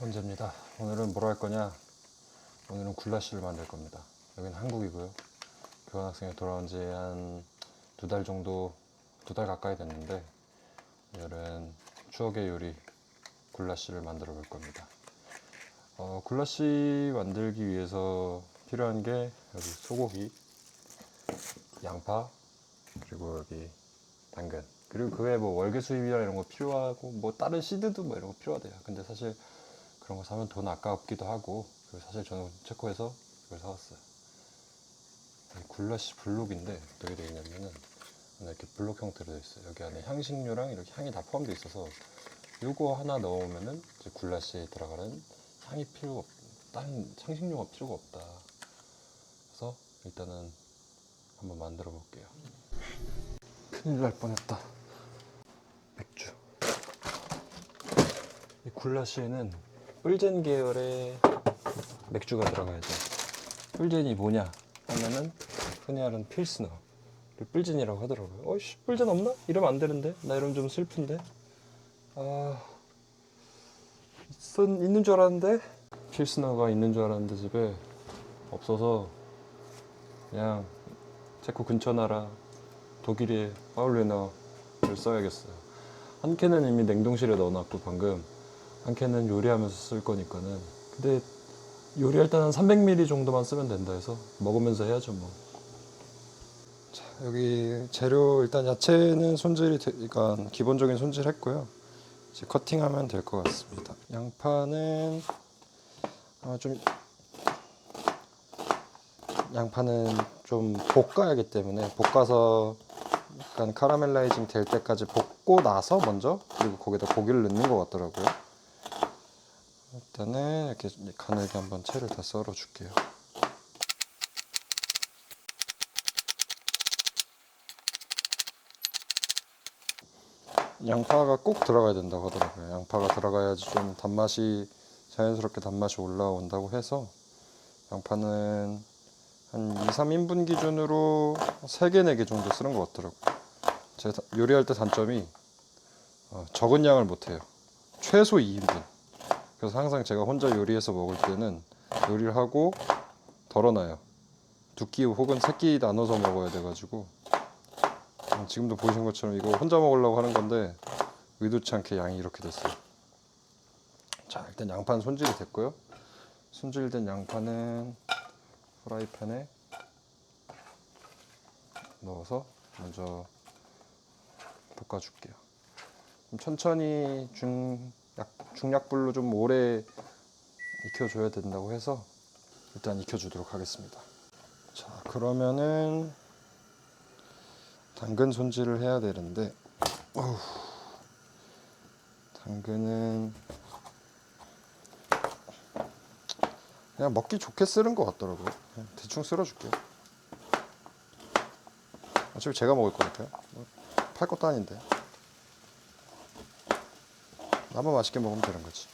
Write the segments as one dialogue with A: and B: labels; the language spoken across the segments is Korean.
A: 원재입니다. 오늘은 뭘 할 거냐? 오늘은 굴라시를 만들 겁니다. 여기는 한국이고요. 교환학생에 돌아온 지 한 두 달 정도, 두 달 가까이 됐는데 오늘은 추억의 요리 굴라시를 만들어 볼 겁니다. 어, 굴라시 만들기 위해서 필요한 게 여기 소고기, 양파, 그리고 여기 당근. 그리고 그 외에 뭐 월계 수잎이나 이런 거 필요하고 뭐 다른 시드도 뭐 이런 거 필요하대요. 근데 사실 그런 거 사면 돈 아깝기도 하고 그리고 사실 저는 체코에서 이걸 사왔어요. 이 굴라시 블록인데 어떻게 되어 있냐면은 이렇게 블록 형태로 되어 있어요. 여기 안에 향신료랑 이렇게 향이 다 포함되어 있어서 요거 하나 넣으면은 이제 굴라시에 들어가는 향이 필요가 없, 다른 향신료가 필요가 없다. 그래서 일단은 한번 만들어 볼게요. 큰일 날 뻔했다. 맥주. 이 굴라시에는 뿔젠 계열의 맥주가 들어가야죠. 뿔젠이 뭐냐 하면은 흔히 하는 필스너. 뿔젠이라고 하더라고요. 어이씨, 뿔젠 없나? 이러면 안 되는데? 나 이러면 좀 슬픈데? 아, 있, 있는 줄 알았는데? 필스너가 있는 줄 알았는데 집에 없어서 그냥 체코 근처 나라 독일의 파울리너를 써야겠어요. 한 캔은 이미 냉동실에 넣어놨고 방금 한 캔은 요리하면서 쓸 거니까는 근데 요리할 때는 한 300ml 정도만 쓰면 된다 해서 먹으면서 해야죠 뭐. 자 여기 재료 일단 야채는 손질이 되, 그러니까 기본적인 손질 했고요. 이제 커팅하면 될 것 같습니다. 양파는 아, 좀 양파는 좀 볶아야 하기 때문에 볶아서 약간 카라멜라이징 될 때까지 볶고 나서 먼저 그리고 거기다 고기를 넣는 것 같더라고요. 일단은 이렇게 가늘게 한번 채를 다 썰어 줄게요. 양파가 꼭 들어가야 된다고 하더라고요. 양파가 들어가야지 좀 단맛이 자연스럽게 단맛이 올라온다고 해서 양파는 한 2, 3인분 기준으로 3개, 4개 정도 쓰는 것 같더라고요. 제가 다- 요리할 때 단점이 어, 적은 양을 못해요. 최소 2인분. 그래서 항상 제가 혼자 요리해서 먹을 때는 요리를 하고 덜어놔요. 두 끼 혹은 세 끼 나눠서 먹어야 돼가지고 어, 지금도 보신 것처럼 이거 혼자 먹으려고 하는 건데 의도치 않게 양이 이렇게 됐어요. 자 일단 양파는 손질이 됐고요. 손질된 양파는 프라이팬에 넣어서 먼저 볶아줄게요. 좀 천천히 중 약 중약불로 좀 오래 익혀줘야 된다고 해서 일단 익혀주도록 하겠습니다. 자 그러면은 당근 손질을 해야 되는데 어후, 당근은 그냥 먹기 좋게 쓰는 것 같더라고요. 대충 쓸어줄게요. 어차피 제가 먹을 거니까요. 뭐팔 것도 아닌데. 나만 맛있게 먹으면 되는 거지.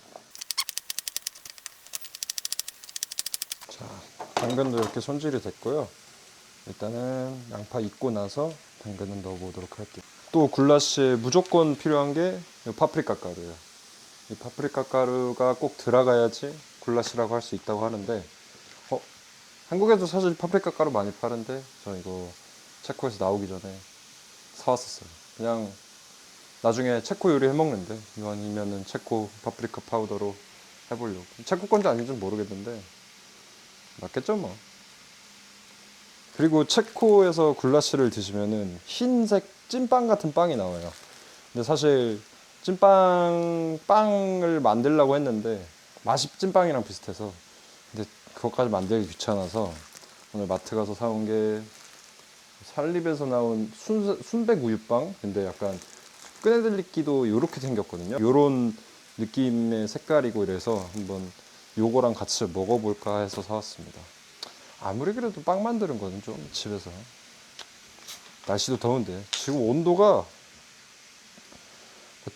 A: 자, 당근도 이렇게 손질이 됐고요. 일단은 양파 익고 나서 당근은 넣어보도록 할게요. 또 굴라시에 무조건 필요한 게이 파프리카 가루예요. 이 파프리카 가루가 꼭 들어가야지 굴라시라고 할 수 있다고 하는데 어, 한국에도 사실 파프리카 가루 많이 파는데 저 이거 체코에서 나오기 전에 사왔었어요. 그냥 나중에 체코 요리 해 먹는데 이왕이면은 체코 파프리카 파우더로 해보려고. 체코 건지 아닌지 는 모르겠는데 맞겠죠 뭐. 그리고 체코에서 굴라시를 드시면은 흰색 찐빵 같은 빵이 나와요. 근데 사실 찐빵 빵을 만들려고 했는데 맛이 찐빵이랑 비슷해서 근데 그것까지 만들기 귀찮아서 오늘 마트 가서 사온 게 살립에서 나온 순, 순백 우유빵 근데 약간 끄내들리기도 이렇게 생겼거든요. 요런 느낌의 색깔이고 이래서 한번 요거랑 같이 먹어볼까 해서 사왔습니다. 아무리 그래도 빵 만드는 거는 좀 집에서 날씨도 더운데 지금 온도가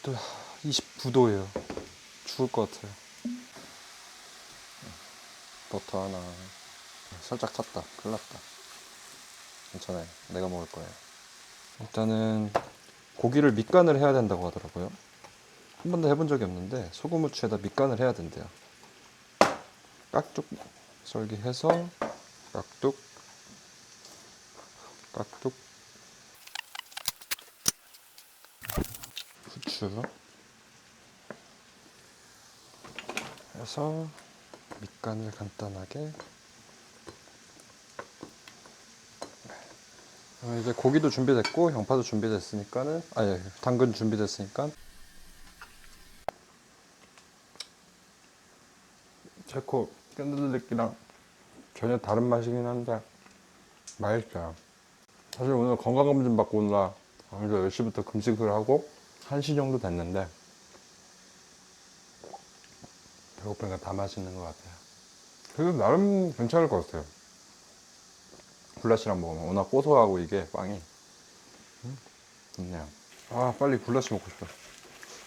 A: 또 29도예요. 죽을 것 같아요. 버터 하나. 살짝 탔다. 큰일 났다. 괜찮아요. 내가 먹을 거예요. 일단은 고기를 밑간을 해야 된다고 하더라고요. 한 번도 해본 적이 없는데 소금 후추에다 밑간을 해야 된대요. 깍둑 썰기 해서 깍둑 깍둑 후추 해서 밑간을 간단하게 이제 고기도 준비됐고 양파도 준비됐으니까는 아예 당근 준비됐으니까 체코 캔들릭이랑 전혀 다른 맛이긴 한데 맛있어요. 사실 오늘 건강검진 받고 오느라 오늘 10시부터 금식을 하고 1시 정도 됐는데 배고프니까 다 맛있는 것 같아요. 그래도 나름 괜찮을 것 같아요. 굴라시랑 먹으면 워낙 고소하고 이게 빵이 음, 좋네요. 아 빨리 굴라시 먹고 싶어.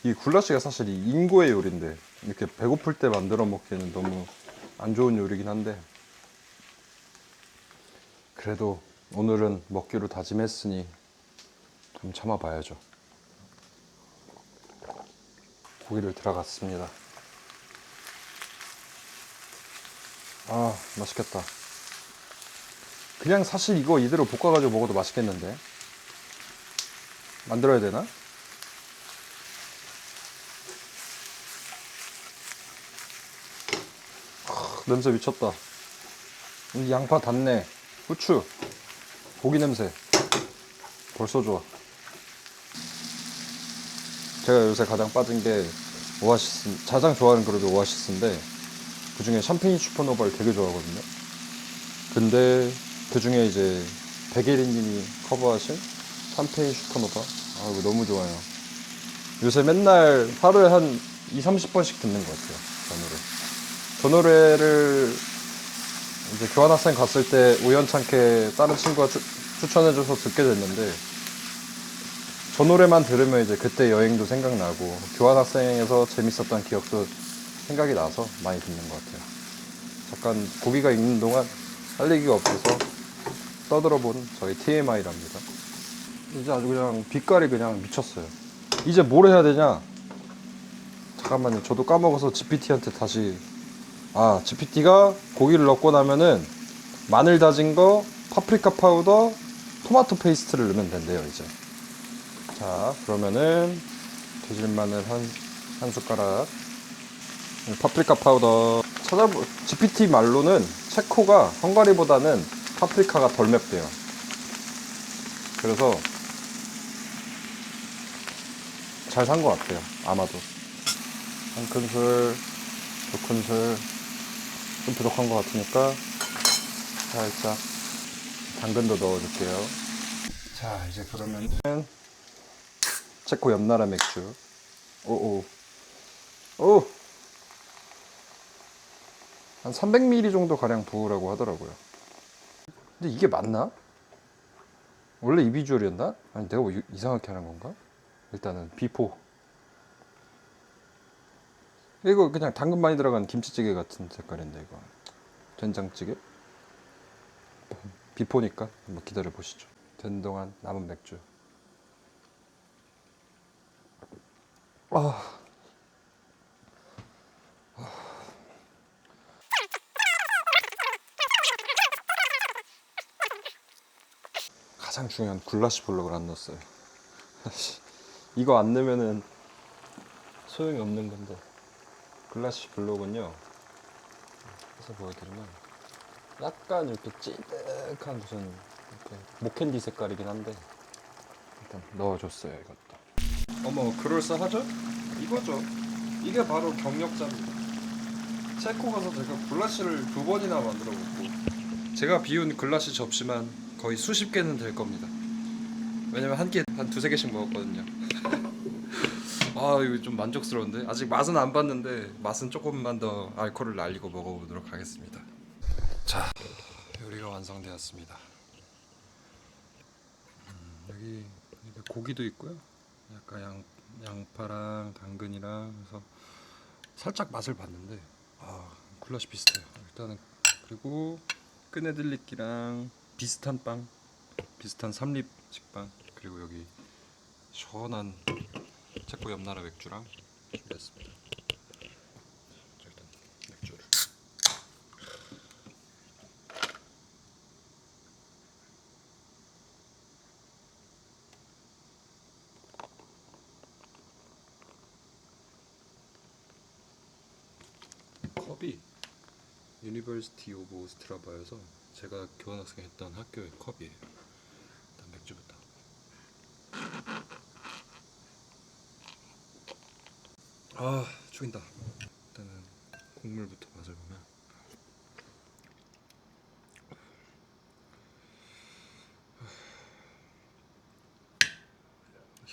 A: 이 굴라시가 사실 이 인고의 요리인데 이렇게 배고플 때 만들어 먹기에는 너무 안 좋은 요리긴 한데 그래도 오늘은 먹기로 다짐했으니 좀 참아봐야죠. 고기를 들어갔습니다. 아 맛있겠다. 그냥 사실 이거 이대로 볶아가지고 먹어도 맛있겠는데 만들어야 되나? 아, 냄새 미쳤다. 이 양파 닿네. 후추. 고기 냄새. 벌써 좋아. 제가 요새 가장 빠진 게 오아시스, 가장 좋아하는 그룹이 오아시스인데 그 중에 샴페인 슈퍼노바를 되게 좋아하거든요. 근데 그 중에 이제 백예린님이 커버하신 샴페인 슈퍼노바. 아, 이거 너무 좋아요. 요새 맨날 하루에 한 2, 30번씩 듣는 것 같아요. 저 노래. 저 노래를 이제 교환학생 갔을 때 우연찮게 다른 친구가 추, 추천해줘서 듣게 됐는데 저 노래만 들으면 이제 그때 여행도 생각나고 교환학생에서 재밌었던 기억도 생각이 나서 많이 듣는 것 같아요. 잠깐 고기가 익는 동안 할 얘기가 없어서 떠들어본 저희 TMI랍니다. 이제 아주 그냥 빛깔이 그냥 미쳤어요. 이제 뭘 해야 되냐? 잠깐만요. 저도 까먹어서 GPT한테 다시 아, GPT가 고기를 넣고 나면은 마늘 다진 거, 파프리카 파우더, 토마토 페이스트를 넣으면 된대요, 이제. 자, 그러면은 다진 마늘 한, 한 숟가락, 파프리카 파우더. 찾아보, GPT 말로는 체코가 헝가리보다는 파프리카가 덜 맵대요. 그래서 잘 산 것 같아요, 아마도. 한 큰술, 두 큰술, 좀 부족한 것 같으니까 살짝 당근도 넣어줄게요. 자 이제 그러면은 체코 옆나라 맥주. 오오 오. 한 300ml 정도 가량 부으라고 하더라고요. 근데 이게 맞나? 원래 이 비주얼이었나? 아니 내가 뭐 이- 이상하게 하는 건가? 일단은 비포. 이거 그냥 당근 많이 들어간 김치찌개 같은 색깔인데 이거 된장찌개 비포니까 한번 기다려 보시죠 된 동안 남은 맥주 아. 가장 중요한 굴라시 블록을 안 넣었어요. 이거 안 넣으면은 소용이 없는 건데. 글라시 블록은요 해서 보여드리면 약간 이렇게 찌득한 무슨 이렇게 목캔디 색깔이긴 한데 일단 넣어줬어요 이것도. 어머 그럴싸하죠? 이거죠. 이게 바로 경력자입니다. 체코 가서 제가 글라시를 두 번이나 만들어 먹고 제가 비운 글라시 접시만 거의 수십 개는 될 겁니다 왜냐면 한 끼에 한 두세 개씩 먹었거든요 아 이거 좀 만족스러운데 아직 맛은 안 봤는데 맛은 조금만 더 알코올을 날리고 먹어보도록 하겠습니다. 자 요리가 완성되었습니다. 음, 여기 고기도 있고요. 약간 양 양파랑 당근이랑 해서 살짝 맛을 봤는데 아 굴라시 비슷해요. 일단은 그리고 끄네들리끼랑 비슷한 빵 비슷한 삼립 식빵 그리고 여기 시원한 체코 옆나라 맥주랑 준비했습니다. 자, 일단 맥주를. 컵이 유니버시티 오브 오스트라바여서 제가 교환학생 했던 학교의 컵이에요. 일단 맥주부터. 아 죽인다. 일단은 국물부터 맛을 보면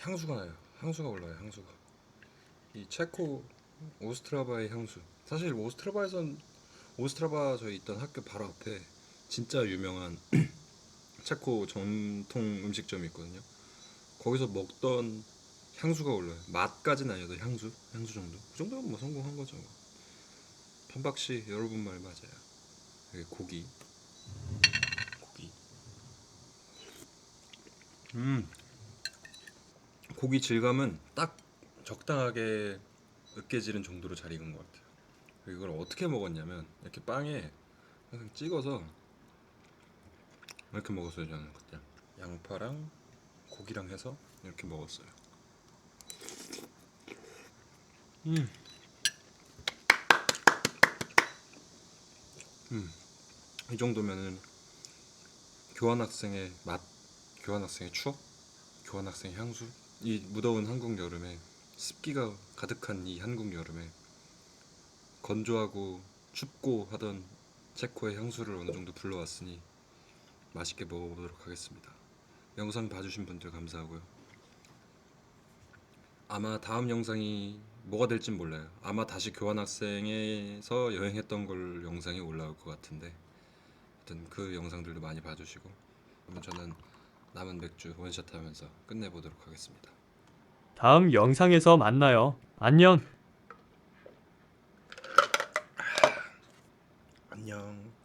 A: 향수가 나요. 향수가 올라요. 향수가. 이 체코 오스트라바의 향수. 사실 오스트라바에선 오스트라바 저희 있던 학교 바로 앞에 진짜 유명한 체코 전통 음식점이 있거든요. 거기서 먹던 향수가 올라요. 맛까지는 아니어도 향수, 향수 정도. 그 정도면 뭐 성공한 거죠. 편박 씨 여러분 말 맞아요. 여기 고기, 고기. 음, 고기 질감은 딱 적당하게 으깨지는 정도로 잘 익은 것 같아요. 이걸 어떻게 먹었냐면 이렇게 빵에 항상 찍어서 이렇게 먹었어요 저는 그때. 양파랑 고기랑 해서 이렇게 먹었어요. 음, 음, 이 정도면은 교환학생의 맛, 교환학생의 추억, 교환학생의 향수, 이 무더운 한국 여름에 습기가 가득한 이 한국 여름에 건조하고 춥고 하던 체코의 향수를 어느 정도 불러왔으니 맛있게 먹어보도록 하겠습니다. 영상 봐주신 분들 감사하고요. 아마 다음 영상이 뭐가 될지 몰라요. 아마 다시 교환학생에서 여행했던 걸 영상이 올라올 것 같은데 하여튼 그 영상들도 많이 봐주시고 그럼 저는 남은 맥주 원샷 하면서 끝내보도록 하겠습니다.
B: 다음 영상에서 만나요. 안녕. 안녕.